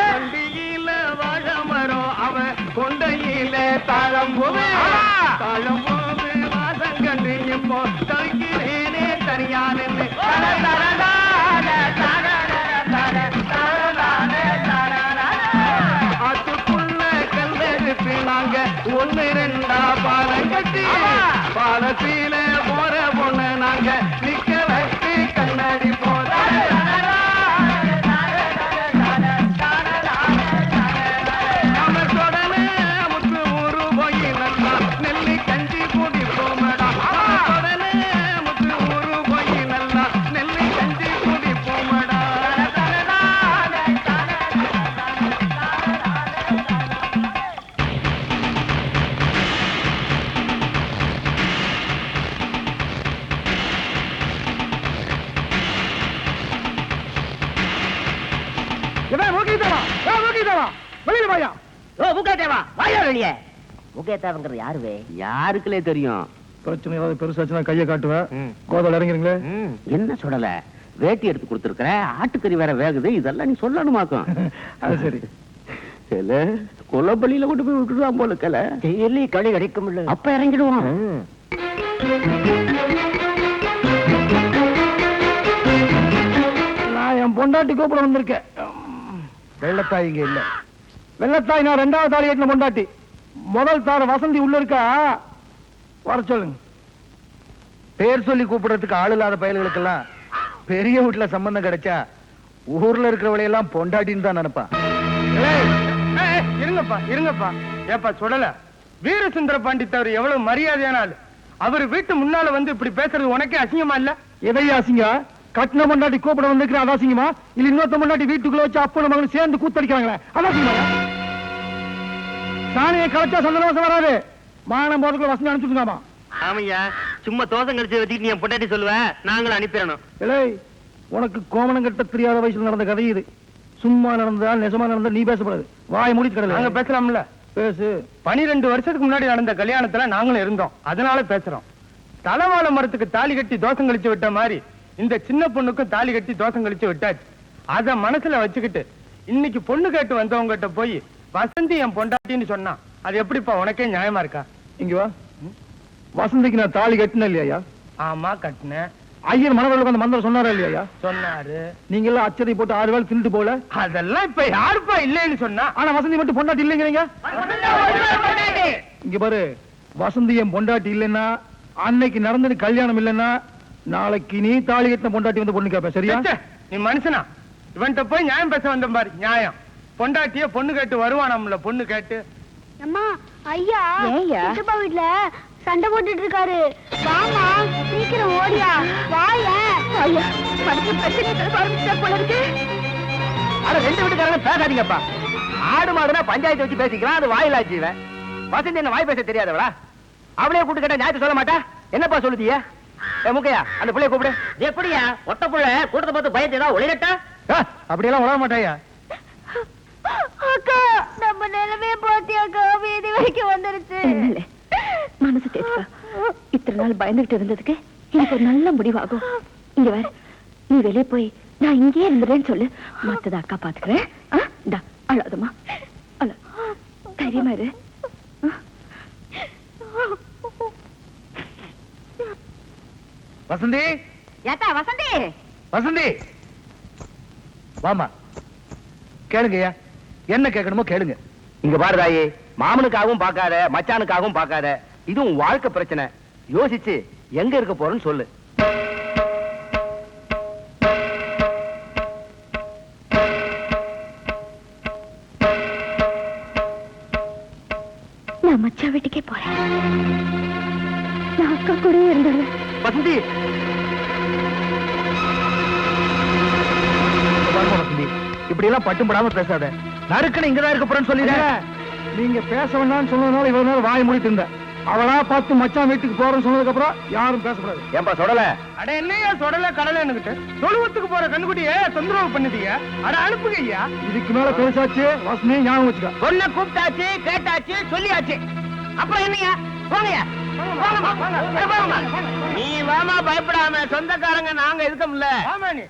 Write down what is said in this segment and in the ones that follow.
வண்டியில வாழ மரம் அவன் கொண்டையில தாழம்போது தாழம்போது வாசம் கண்டு இப்போ தவிக்கிறேனே தனியானு ஒண்ணு ரெண்டா பாலம் கட்டி பாலத்தில போற பொண்ணு நாங்க வெளியில வாயா ஓ முகேத்தேவா வாயா வெளியே. முகேத்தாவங்கிறது யாருவே? யாருக்குலே தெரியும்? பிரச்சனை ஏதாவது பெருசாச்சுன்னா கையை காட்டுவேன். கோதால இறங்குறீங்களே என்ன சொல்லல? வேட்டி எடுத்து கொடுத்துருக்கற ஆட்டுக்கறி வேற வேகுது இதெல்லாம் நீ சொல்லணுமாக்கும். அது சரி. இல்ல கொலப்பள்ளியில கொண்டு போய் விட்டுருவான் போல கல டெய்லி களி கிடைக்கும் அப்ப இறங்கிடுவான். நான் என் பொண்டாட்டி கூப்பிட வந்திருக்கேன். உம், வெள்ளத்தாய் இங்க இல்ல. வெள்ளத்தாய் நான் ரெண்டாவது தாலி கட்டின பொண்டாட்டி. முதல் தார வசந்தி உள்ள இருக்கா? வர சொல்லுங்க. பேர் சொல்லி கூப்பிடுறதுக்கு ஆள் இல்லாத பயல்களுக்கெல்லாம் பெரிய வீட்டுல சம்பந்தம் கிடைச்சா ஊர்ல இருக்கிறவளையெல்லாம் பொண்டாட்டின்னு தான் நினைப்பான் இருங்கப்பா இருங்கப்பா. ஏப்பா சொல்லல. வீரசுந்தர பாண்டித்தவர் எவ்வளவு மரியாதையான ஆளு. அவர் வீட்டு முன்னால வந்து இப்படி பேசுறது உனக்கே அசிங்கமா இல்ல? எதையா அசிங்கம் கட்டின முன்னாடி கூப்பிட வந்திருக்கிற அதாசிங்கமா அசிங்கமா? இல்ல இன்னொருத்த முன்னாடி வீட்டுக்குள்ள வச்சு அப்போ மகன் சேர்ந்து கூத்தடிக்கிறாங்களே அதாசிங்கமா சாணியை கலைச்சா சந்தோஷம் வராது. மானம் போறதுக்குள்ள வசதி அனுப்பிச்சுடுங்காமா ஆமையா சும்மா தோசை கழிச்சு வச்சுட்டு நீ என் பொண்டாட்டி சொல்லுவ? நாங்களும் அனுப்பிடணும். இல்லை உனக்கு கோமணம் கட்ட தெரியாத வயசுல நடந்த கதை இது. சும்மா நடந்தா நெசமா நடந்தா நீ பேசக்கூடாது வாய் மூடி கடல நாங்க பேசலாம்ல. பேசு. பனிரெண்டு வருஷத்துக்கு முன்னாடி நடந்த கல்யாணத்துல நாங்களும் இருந்தோம். அதனால பேசுறோம். தலைவாழ மரத்துக்கு தாலி கட்டி தோசம் கழிச்சு விட்ட மாதிரி இந்த சின்ன பொண்ணுக்கும் தாலி கட்டி தோசம் கழிச்சு விட்டாச்சு. அத மனசுல வச்சுக்கிட்டு இன்னைக்கு பொண்ணு கேட்டு வந்தவங்க கிட்ட போய் வசந்தி என் பொண்டாட்டின்னு சொன்னா அது எப்படிப்பா உனக்கே நியாயமா இருக்கா? இங்க வா. வசந்திக்கு நான் தாலி கட்டினேன் இல்லையா ஆமா கட்டினேன். ஐயர் மனவர்களுக்கு அந்த மந்திரம் சொன்னாரா இல்லையா சொன்னாரு. நீங்க எல்லாம் அச்சதை போட்டு ஆறு வேலை தின்னுட்டு போல? அதெல்லாம் இப்ப யாருப்பா இல்லைன்னு சொன்னா? ஆனா வசந்தி மட்டும் பொண்டாட்டி இல்லைங்கிறீங்க? இங்க பாரு வசந்தி என் பொண்டாட்டி இல்லைன்னா அன்னைக்கு நடந்தது கல்யாணம் இல்லைன்னா நாளைக்கு நீ தாலி கட்டின பொண்டாட்டி வந்து பொண்ணு கேப்ப சரியா? நீ மனுஷனா? இவன்கிட்ட போய் நியாயம் பேச வந்த பாரு நியாயம். பொண்டாட்டிய பொண்ணு கேட்டு வருவானாம்ல பொண்ணு கேட்டு. அம்மா ஐயா ஏய்யா? சித்தப்பா வீட்ல சண்டை போட்டுட்டு இருக்காரு. வாமா சீக்கிரம் ஓடியா. வாய. ஐயா மனசு பிரச்சனை ஆரம்பிச்சா போல இருக்கு. அட ரெண்டு வீட்டுக்காரங்க பேசாதீங்கப்பா. ஆடு மாடுனா பஞ்சாயத்து வச்சு பேசிக்கலாம் அது வாயிலா ஜீவன். வசந்தி என்ன வாய் பேச தெரியாதவளா? அவளே கூட்டு கேட்டா ஞாயிற்று சொல்ல மாட்டா? என்னப்பா சொல்லுதிய ஏ முக்கையா அந்த பிள்ளைய கூப்பிடு. எப்படியா? ஒட்ட புள்ள கூட்டத்தை பார்த்து பயந்து ஏதாவது ஒளிரட்டா? அப்படியெல்லாம் உழ மாட்டாயா அக்கா நம்ம நிலைமைய போத்தி அக்கா? வீதி வரைக்கும் வந்துருச்சு. மனசு தேச்சுக்கா. இத்தனை நாள் பயந்துகிட்டு இருந்ததுக்கு எனக்கு ஒரு நல்ல முடிவாகும். இங்க வர நீ வெளியே போய் நான் இங்கேயே இருந்துறேன்னு சொல்லு. மத்தத அக்கா பாத்துக்கிறேன் ஆ, இந்தா, அழாதம்மா. அழ. தைரியமா இரு. வசந்தி? ஏத்தா வசந்தி? வசந்தி? வாமா கேளுங்கய்யா. என்ன கேட்கணுமோ கேளுங்க. இங்க பாரு தாயி மாமனுக்காகவும் பார்க்காத மச்சானுக்காகவும் பார்க்காத. இது உன் வாழ்க்கை பிரச்சனை. யோசிச்சு எங்க இருக்க போறேன்னு சொல்லு. நான் மச்சா வீட்டுக்கே போறேன். நான் அக்கா கூடயே இருந்துடுறேன் வசந்தி! வசந்தி. இப்படி எல்லாம் பட்டும் படாம பேசாத. நறுக்குன்னு இங்கதான் இருக்க போறேன்னு சொல்லிடுறேன் நீங்க பேச வேண்டாம்னு சொன்னதுனால இவ்வளவு நேரம் வாய் மூடிட்டு இருந்தேன். அவளா பார்த்து மச்சான் வீட்டுக்கு போறேன்னு சொன்னதுக்கு அப்புறம் யாரும் பேசக்கூடாது. ஏன்பா சொல்லல அட என்னையா தொடல கடலை என்கிட்ட தொழுவத்துக்கு போற கண்ணுக்குட்டிய தொந்தரவு பண்ணுதீங்க அட அனுப்புங்க ஐயா இதுக்கு மேல பேசாச்சு வசனே ஞாபகம் வச்சுக்க. பொண்ணை கூப்பிட்டாச்சு கேட்டாச்சு சொல்லியாச்சு. அப்புறம் என்னையா போங்கய்யா. போங்கம்மா, போங்க. ஏ, போங்கம்மா. நீ வாமா பயப்படாம. சொந்தக்காரங்க நாங்க இருக்கோம்ல ஆமா நீ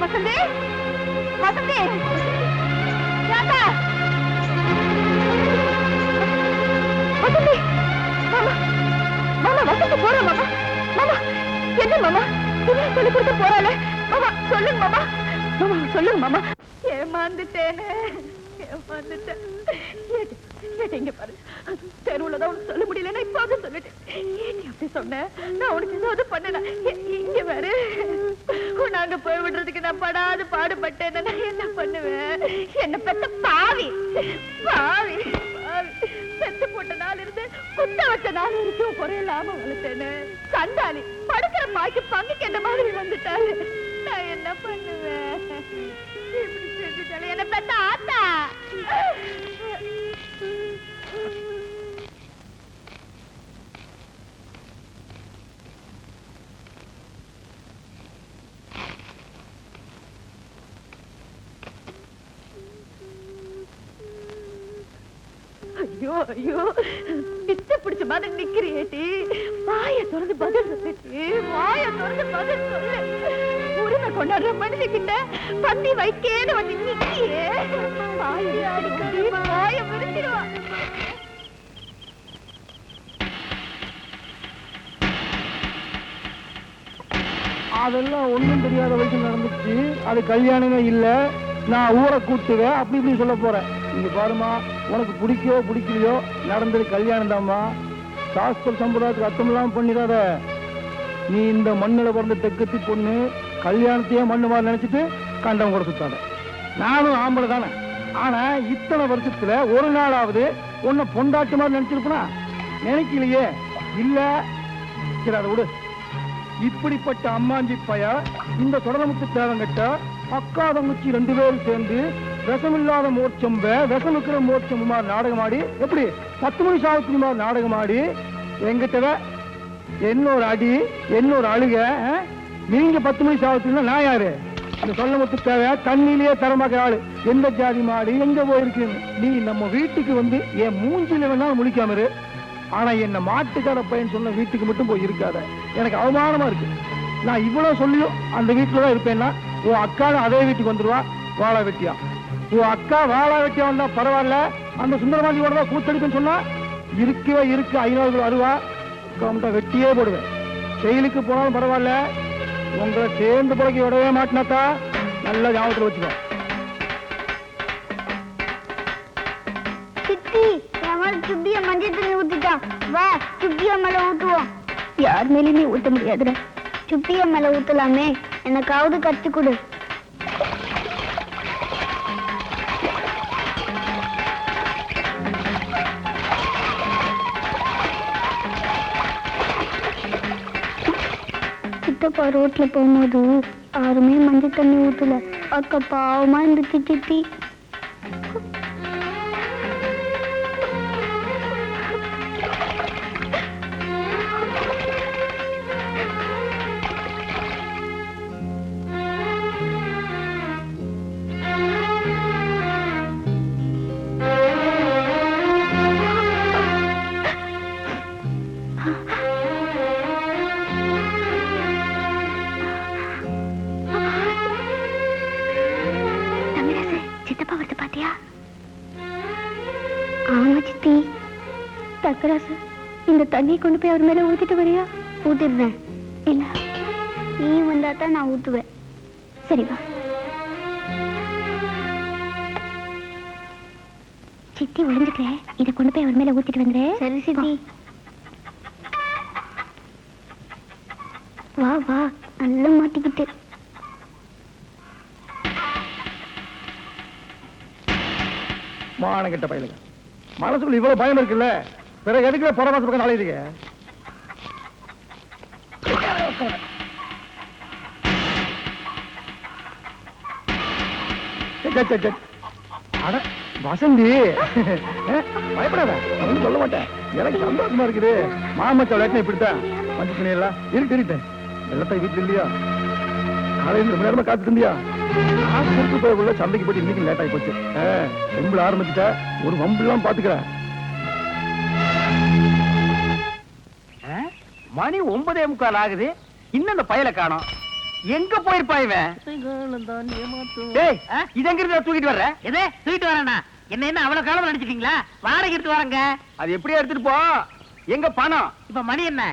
வசந்தி. வசந்தி! ஏண்டா? வசந்தி! மாமா! மாமா வசந்தி போற மாமா! மாமா! என்ன மாமா? இவ்வளவு சொல்லி கொடுத்து போறாளே? மாமா சொல்லுங்க மாமா! மாமா சொல்லுங்க மாமா! ஏமாந்துட்டேனே! ஏமாந்துட்டேன் ஏடி, ஏடி, இங்க பாரு. தெருவுல தான் சொல்ல முடியலன்னா இப்போது சொல்லிட்டேன். ஏடி அப்படி சொன்ன. நான் உனக்கு ஏதாவது பண்ணல. இங்க பாரு. உன்னை அங்க போய் விடுறதுக்கு நான் படாது பாடுபட்டேன் நான் என்ன பண்ணுவேன்? என்ன பெத்த பாவி. பாவி. பாவி. செத்து போட்ட நாள் இருந்து குத்த வச்ச நாள் வரைக்கும் குறையில்லாம வளர்த்தேன்னு. கண்டாளி படுக்கிற பாய்க்கு பங்குக்கு என்ன மாதிரி வந்துட்டாரு? நான் என்ன பண்ணுவேன்? இப்படி செஞ்சுட்டாலே ஐயோ ஐயோ. பிச்சை பிடிச்ச மாதிரி நிக்கிறியேட்டி வாய திறந்து பதில் சொல்லிட்டு வாய திறந்து பதில் சொல்லு. கொண்டாடுற மனுஷகிட்ட பந்தி வைக்கேன்னு வந்து நிக்கியே. வாய விரிச்சிடுவா அதெல்லாம் ஒண்ணும் தெரியாத வயசு நடந்துச்சு. அது கல்யாணமே இல்ல. நான் ஊரை கூட்டுவேன். அப்படி இப்படி சொல்ல போறேன். இங்க பாருமா உனக்கு பிடிக்கோ பிடிக்கலையோ நடந்தது கல்யாணம் தாம்மா சாஸ்திர சம்பிரதாயத்துக்கு அர்த்தமெல்லாம் பண்ணிடாத. நீ இந்த மண்ணில் பிறந்த தெக்கத்தி பொண்ணு கல்யாணத்தையே மண்ணு மாதிரி நினைச்சிட்டு கண்டம் கூட நானும் ஆம்பளை தானே. ஆனா இத்தனை வருஷத்துல ஒரு நாளாவது உன்னை பொண்டாட்டு மாதிரி நினைச்சிருப்பா நினைக்கலையே. இல்ல. சரி அதை விடு. இப்படிப்பட்ட அம்மாஞ்சி பய இந்த தொடரமுத்து தேவங்கிட்ட அக்கா தங்கச்சி ரெண்டு பேரும் சேர்ந்து விஷமில்லாத மோட்சம் விஷம் இருக்கிற மோட்சம் மாதிரி நாடகம் ஆடி எப்படி? பத்து மணி சாவத்திரி மாதிரி நாடகம் ஆடி எங்கிட்ட என்னொரு அடி என்னொரு அழுக நீங்க பத்து மணி சாவத்திரினா நான் யாரு? இந்த மட்டும் தேவை தண்ணியிலேயே தரமாக்கிற ஆளு. எந்த ஜாதி மாடு எங்க போயிருக்குன்னு நீ நம்ம வீட்டுக்கு வந்து என் மூஞ்சில வேணாலும் முடிக்காம இரு. ஆனா என்ன மாட்டுக்கார பையன் சொன்ன வீட்டுக்கு மட்டும் போய் இருக்காத. எனக்கு அவமானமா இருக்கு. நான் இவ்வளவு சொல்லியும் அந்த வீட்டுல தான் இருப்பேன்னா உன் அக்கா அதே வீட்டுக்கு வந்துருவா வாழா வெட்டியா? உன் அக்கா வாழா வெட்டியா வந்தா பரவாயில்ல. அந்த சுந்தரமாண்டியோட தான் கூத்தடிப்புன்னு சொன்னா இருக்கவே இருக்கு ஐநூறு கிலோ வெட்டியே போடுவேன். செயலுக்கு போனாலும் பரவாயில்ல. உங்களை சேர்ந்து பிறகு விடவே மாட்டினாத்தா நல்லா ஞாபகத்துல வச்சுக்கோ. சித்தி என் மேல சுப்பிய மஞ்சள் தண்ணி ஊத்திட்டான். வா சுப்பிய மேல ஊத்துவோம் யார் மேலேயுமே ஊத்த முடியாதுடா. சுப்பிய மேல ஊத்தலாமே. எனக்காவது கத்து கொடு. சித்தப்பா ரோட்ல போகும்போது யாருமே மஞ்சள் தண்ணி ஊத்தல. அக்கா பாவமா இருந்துச்சு சித்தி. ஆமா சித்தி தங்கராசு இந்த தண்ணியை கொண்டு போய் அவர் மேல ஊத்திட்டு வரியா? ஊத்திடுறேன். இல்ல நீ வந்தா தான் நான் ஊத்துவேன். சரி வா. சித்தி ஒளிஞ்சுக்க இதை கொண்டு போய் அவர் மேல ஊத்திட்டு வந்துரு. சரி சித்தி. வா வா. நல்லா மாட்டிக்கிட்டு. மானம் கெட்ட பயிலுங்க. மனசுக்குள்ள இவ்வளவு பயம் இருக்குல்ல? பிறகு எதுக்குல புறமாச பக்கம் நாளையுதுங்க அட வசந்தி. பயப்படாத. நான் சொல்ல மாட்டேன். எனக்கு சந்தோஷமா இருக்குது. மாமச்ச விளையாட்டு இப்படித்தான். மஞ்சள் துணி எல்லாம் இருக்கு இருக்கு வெள்ளத்தை வீட்டுல இல்லையா? காலையில் ரொம்ப நேரமா காத்துட்டு இருந்தியா? சந்தைக்கு போயிட்டு இன்னைக்கு லேட் ஆகி போச்சு. கும்பல ஆரம்பிச்சுட்ட ஒரு வம்புலாம் பாத்துக்கிறேன் மணி ஒன்பதே முக்கால் ஆகுது. இன்னும் அந்த பயலை காணோம். எங்க போயிருப்பா இவன்? டேய் இது எங்க இருந்து தூக்கிட்டு வர்ற? எதே தூக்கிட்டு வரேண்ணா. என்ன என்ன அவ்வளவு காலம் நடிச்சிட்டீங்களா வாடகை எடுத்து வரேங்க. அது எப்படியே எடுத்துட்டு போ? எங்க பணம்? இப்ப மணி என்ன?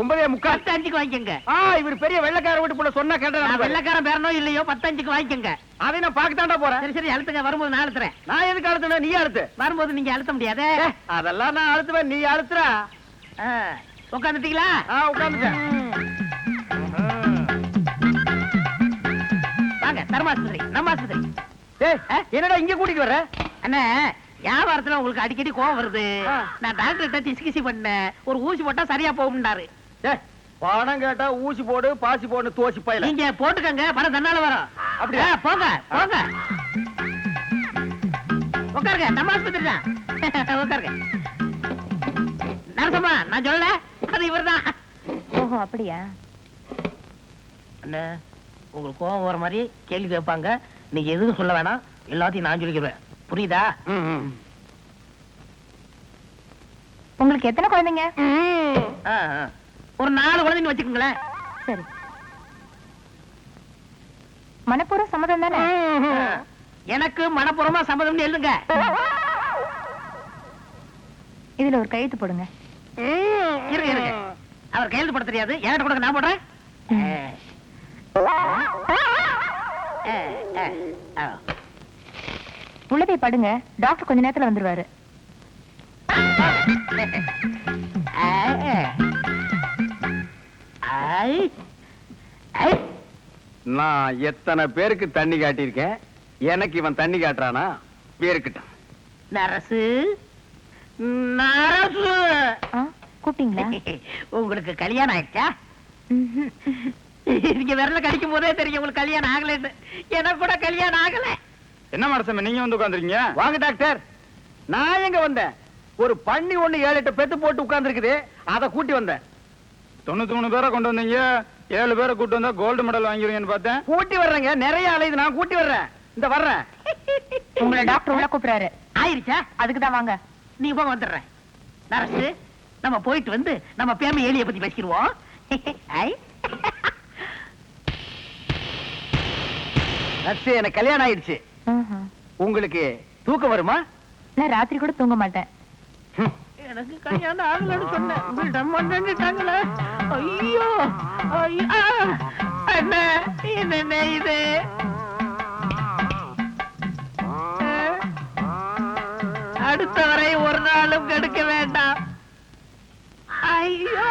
ஒன்பதே முக்கால். பத்து அஞ்சுக்கு வாங்கிக்கோங்க. ஆ இவர் பெரிய வெள்ளக்கார வீட்டு போல சொன்னா கேட்டா வெள்ளக்காரன் பேரனோ இல்லையோ பத்து அஞ்சுக்கு வாங்கிக்கோங்க. அதை நான் பார்க்கத்தாண்டா போறேன். சரி சரி அழுத்துங்க வரும்போது நான் அழுத்துறேன். நான் எதுக்கு அழுத்துனா நீ அழுத்து. வரும்போது நீங்க அழுத்த முடியாதே? அதெல்லாம் நான் அழுத்துவேன் நீ அழுத்துறா. உட்காந்துட்டீங்களா ஆ உட்காந்துட்டேன் வாங்க தர்மாஸ்பத்திரி நம்ம ஆஸ்பத்திரி என்னடா இங்க கூட்டிட்டு வர்ற? அண்ணா வியாபாரத்துல உங்களுக்கு அடிக்கடி கோவம் வருது. நான் டாக்டர்கிட்ட கிசி கிசி பண்ணேன். ஒரு ஊசி போட்டா சரியா போகும்னாரு. பணம் கேட்டா ஊசி போடு பாசி போடு தோசி பையல. நீங்க போட்டுக்கங்க பணம் தன்னால வரும். அப்படியா? போங்க போங்க. உட்காருங்க நம்ம ஆஸ்பத்திரி தான். உட்காருங்க. நரசம்மா நான் சொல்லல அது இவர்தான். ஓஹோ அப்படியா? அண்ணே உங்களுக்கு கோவம் வர மாதிரி கேள்வி கேட்பாங்க. நீங்க எதுவும் சொல்ல வேணாம் எல்லாத்தையும் நான் சொல்லிக்கிறேன் புரியுதா? உங்களுக்கு எத்தனை குழந்தைங்க? ஆ, ஆ. ஒரு நாலு குழந்தைன்னு வச்சுக்கோங்களேன். சரி. மனப்பூர்வ சம்மதம் தானே? எனக்கு மனப்பூர்வமா சம்மதம்னு எழுதுங்க. இதுல ஒரு கையெழுத்து போடுங்க. இருங்க இருங்க. அவர் கையெழுத்து போட தெரியாது. என்கிட்ட கொடுங்க நான் போடுறேன். உள்ள போய் படுங்க. டாக்டர் கொஞ்ச நேரத்துல வந்துருவாரு. நான் எத்தனை பேருக்கு தண்ணி காட்டியிருக்கேன்? எனக்கு இவன் தண்ணி காட்டுறானா? இருக்கட்டும் நரசு நரசு. கூப்பிட்டீங்களா? உங்களுக்கு கல்யாணம் ஆயிடுச்சா. நீங்க விரல கடிக்கும் போதே தெரியும் உங்களுக்கு கல்யாணம் ஆகலைன்னு. எனக்கு கூட கல்யாணம் ஆகல. என்ன மரசம் நீங்க வந்து உட்காந்துருக்கீங்க வாங்க டாக்டர். நான் எங்க வந்தேன்? ஒரு பண்ணி ஒண்ணு ஏழு எட்டு பெத்து போட்டு உட்கார்ந்து அதை கூட்டி வந்தேன். தொண்ணூத்தி மூணு பேரை கொண்டு வந்தீங்க. ஏழு பேரை கூட்டு வந்தா கோல்டு மெடல் வாங்கிருவீங்கன்னு பார்த்தேன். கூட்டி வர்றேங்க. நிறைய அலையுது நான் கூட்டி வர்றேன். இந்த வர்றேன். உங்களை டாக்டர் உள்ள கூப்பிடுறாரு. ஆயிருச்சா? அதுக்கு தான் வாங்க. நீ போக வந்துடுறேன். நரசு நம்ம போயிட்டு வந்து நம்ம பேம எலிய பத்தி பேசிடுவோம். நர்ஸு எனக்கு கல்யாணம் ஆயிடுச்சு. உங்களுக்கு தூக்கம் வருமா? நான் ராத்திரி கூட தூங்க மாட்டேன். எனக்கு கல்யாணம் ஆகலன்னு சொன்னேன். விடம் பண்ணிட்டாங்களே ஐயோ. ஐயோ என்ன என்ன இது? அடுத்த வரை ஒரு நாளும் கெடுக்க வேண்டாம். ஐயோ.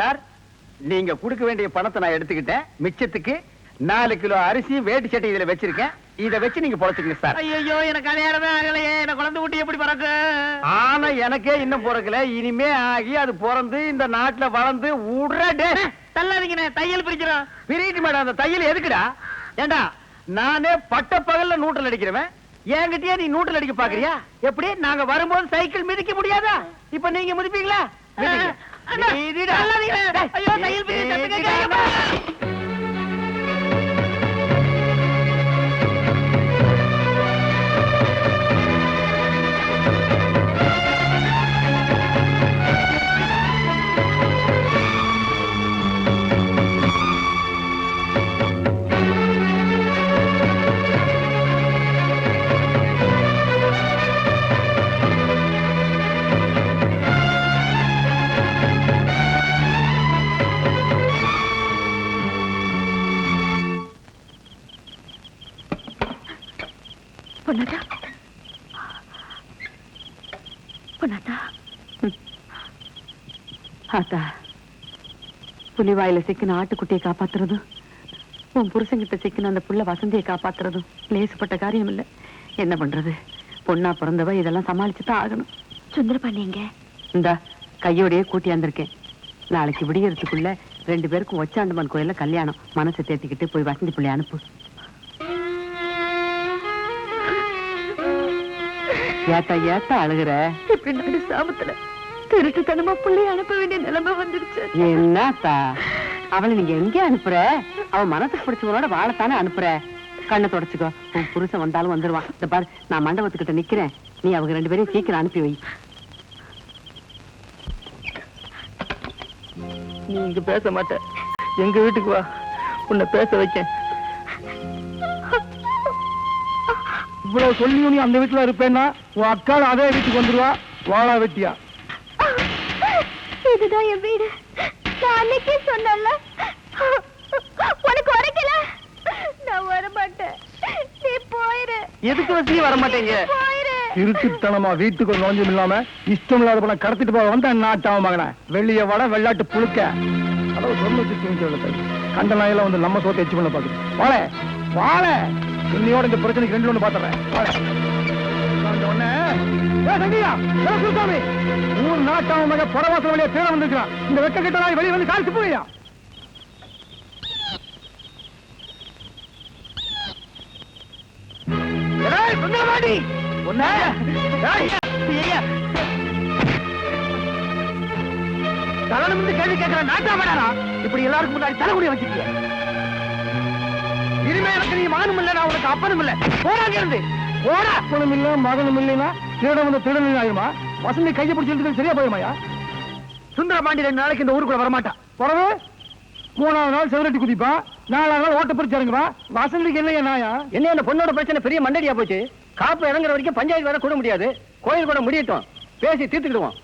சார் நீங்க கொடுக்க வேண்டிய பணத்தை நான் எடுத்துக்கிட்டேன். மிச்சத்துக்கு நாலு கிலோ அரிசி வேட்டி சட்டை இதுல வச்சிருக்கேன். இத வச்சு நீங்க பொழைச்சுக்கங்க சார். ஐயோ எனக்கு கல்யாணமே ஆகலையே. எனக்கு குழந்தை குட்டி எப்படி பிறக்கு? ஆனா எனக்கே இன்னும் பிறக்கல. இனிமே ஆகி அது பிறந்து இந்த நாட்டுல வளர்ந்து உடனே தள்ளாதீங்கண்ணே தையல் பிரிக்கிறோம். பிரிட்டு மேடம் அந்த தையல் எதுக்குடா? ஏண்டா நானே பட்ட பகல்ல நூற்றல் அடிக்கிறவன். என்கிட்டயே நீ நூற்றல் அடிக்க பாக்குறியா? எப்படி? நாங்க வரும்போது சைக்கிள் மிதிக்க முடியாதா? இப்ப நீங்க மிதிப்பீங்களா. டேய், ஐயோ, தையல் பொண்ணாட்டா பொண்ணாட்டா ஆத்தா புலிவாயில சிக்கின ஆட்டுக்குட்டியை காப்பாத்துறதும் உன் புருஷங்கிட்ட சிக்கின அந்த புள்ள வசந்தியை காப்பாத்துறதும் லேசுப்பட்ட காரியம் இல்ல என்ன பண்றது? பொண்ணா பிறந்தவ இதெல்லாம் சமாளிச்சு தான் ஆகணும் சுந்தரபாண்டியங்க இந்தா கையோடயே கூட்டி வந்திருக்கேன். நாளைக்கு விடியறதுக்குள்ள ரெண்டு பேருக்கும் ஒச்சாண்டம்மன் கோயில்ல கல்யாணம். மனசை தேத்திக்கிட்டு போய் வசந்தி பிள்ளை அனுப்பு. ஏத்தா ஏத்தா அழுகுற? இப்படி நடு சாமத்துல திருட்டுத்தனமா புள்ளைய அனுப்ப வேண்டிய நிலைமை வந்துருச்சு. என்னத்தா? அவளை நீங்க எங்க அனுப்புற? அவ மனசுக்கு பிடிச்சவனோட வாழத்தானே அனுப்புற? கண்ணை தொடச்சுக்கோ. உன் புருஷன் வந்தாலும் வந்துருவான். இந்த பாரு நான் மண்டபத்துக்கிட்ட நிக்கிறேன். நீ அவங்க ரெண்டு பேரையும் சீக்கிரம் அனுப்பி வை. நீ இங்க பேச மாட்ட. எங்க வீட்டுக்கு வா. உன்னை பேச வைக்க இவ்வளவு சொல்லியும் நீ அந்த வீட்டுல இருப்பேன்னா உன் அக்கால அதே வீட்டுக்கு வந்துருவா. வாழா வெட்டியா. இதுதான் என் வீடு. நான் அன்னைக்கே சொன்னேன்ல. உனக்கு உரைக்கல? நான் வர மாட்டேன் நீ போயிரு. எதுக்கு வசதி வர மாட்டேங்க போயிரு. திருட்டுத்தனமா வீட்டுக்கு நோஞ்சம் இல்லாம இஷ்டம் இல்லாத பணம் கடத்திட்டு போக வந்த நாட்டாவ மகன? வெள்ளிய வட வெள்ளாட்டு புழுக்க. சொன்ன வச்சு கண்ட நாயெல்லாம் வந்து நம்ம சோத்தை எச்சு பண்ண பாக்குது வாழ வாழ. இன்னையோட இந்த பிரச்சனைக்கு ரெண்டு ஒண்ணு பாத்துறேன். ஊர் மக புறவாசல் வழியா தேட இந்த வெட்ட கிட்ட வெளியே வந்து காலிச்சு போயா ஏய், சுந்தரபாண்டி! கேள்வி கேட்கிற நாட்டா இப்படி எல்லாருக்கும் முன்னாடி தலைமுடி வச்சிருக்கேன் எனக்கு நீ மகனும் இல்ல நான் உனக்கு அப்பனும் இல்ல. போறாங்க இருந்து போடா. அப்பனும் இல்ல மகனும் இல்லைன்னா திருட வந்து திருடன் ஆயிருமா? வசந்தி கையை பிடிச்சி இழுத்துட்டு சரியா போயிருமாயா சுந்தரபாண்டி ரெண்டு நாளைக்கு இந்த ஊருக்குள்ள வரமாட்டான் பிறகு மூணாவது நாள் செவரட்டி குதிப்பான் நாலாவது நாள் ஓட்ட பிரிச்சு இறங்குவான் வசந்திக்கு இல்லையா நாயா என்ன அந்த பொண்ணோட பிரச்சனை பெரிய மண்டடியா போச்சு? காப்பு இறங்குற வரைக்கும் பஞ்சாயத்து வேற கூட முடியாது. கோயில் கூட முடியட்டும். பேசி தீர்த்துக்கிடுவோம்.